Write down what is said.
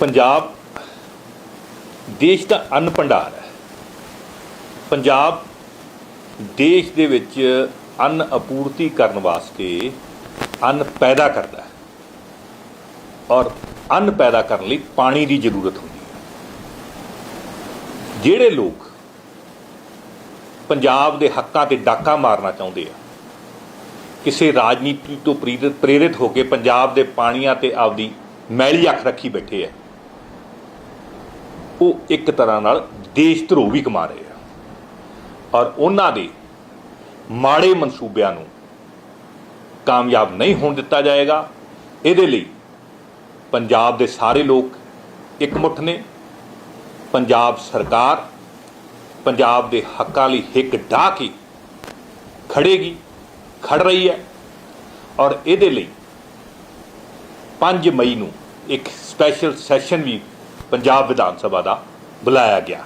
ਪੰਜਾਬ ਦੇਸ਼ ਦਾ ਅੰਨ ਭੰਡਾਰ ਹੈ। ਪੰਜਾਬ ਦੇਸ਼ ਦੇ ਵਿੱਚ ਅੰਨ ਆਪੂਰਤੀ ਕਰਨ ਵਾਸਤੇ ਅੰਨ ਪੈਦਾ ਕਰਦਾ ਹੈ। ਔਰ ਅੰਨ ਪੈਦਾ ਕਰਨ ਲਈ ਪਾਣੀ ਦੀ ਜ਼ਰੂਰਤ ਹੁੰਦੀ ਹੈ। ਜਿਹੜੇ ਲੋਕ ਪੰਜਾਬ ਦੇ ਹੱਕਾਂ ਤੇ ਡਾਕਾ ਮਾਰਨਾ ਚਾਹੁੰਦੇ ਆ, ਕਿਸੇ ਰਾਜਨੀਤੀ ਤੋਂ ਪ੍ਰੇਰਿਤ ਪ੍ਰੇਰਿਤ ਹੋ ਕੇ ਪੰਜਾਬ ਦੇ ਪਾਣੀਆਂ ਤੇ ਆਪਦੀ ਮੈਲੀ ਅੱਖ ਰੱਖੀ ਬੈਠੇ ਆ ਉਹ ਇੱਕ ਤਰ੍ਹਾਂ ਨਾਲ ਦੇਸ਼ ਧਰੋਹ ਵੀ ਕਮਾ ਰਹੇ ਆ। ਔਰ ਉਹਨਾਂ ਦੇ ਮਾੜੇ ਮਨਸੂਬਿਆਂ ਨੂੰ ਕਾਮਯਾਬ ਨਹੀਂ ਹੋਣ ਦਿੱਤਾ ਜਾਏਗਾ। ਇਹਦੇ ਲਈ ਪੰਜਾਬ ਦੇ ਸਾਰੇ ਲੋਕ ਇਕਮੁੱਠ ਨੇ। ਪੰਜਾਬ ਸਰਕਾਰ ਪੰਜਾਬ ਦੇ ਹੱਕਾਂ ਲਈ ਹਿੱਕ ਢਾਹ ਕੇ ਖੜੇਗੀ ਖੜ ਰਹੀ ਹੈ। ਔਰ ਇਹਦੇ ਲਈ 5 ਮਈ ਨੂੰ ਇੱਕ ਸਪੈਸ਼ਲ ਸੈਸ਼ਨ ਵੀ ਪੰਜਾਬ ਵਿਧਾਨ ਸਭਾ ਦਾ ਬੁਲਾਇਆ ਗਿਆ।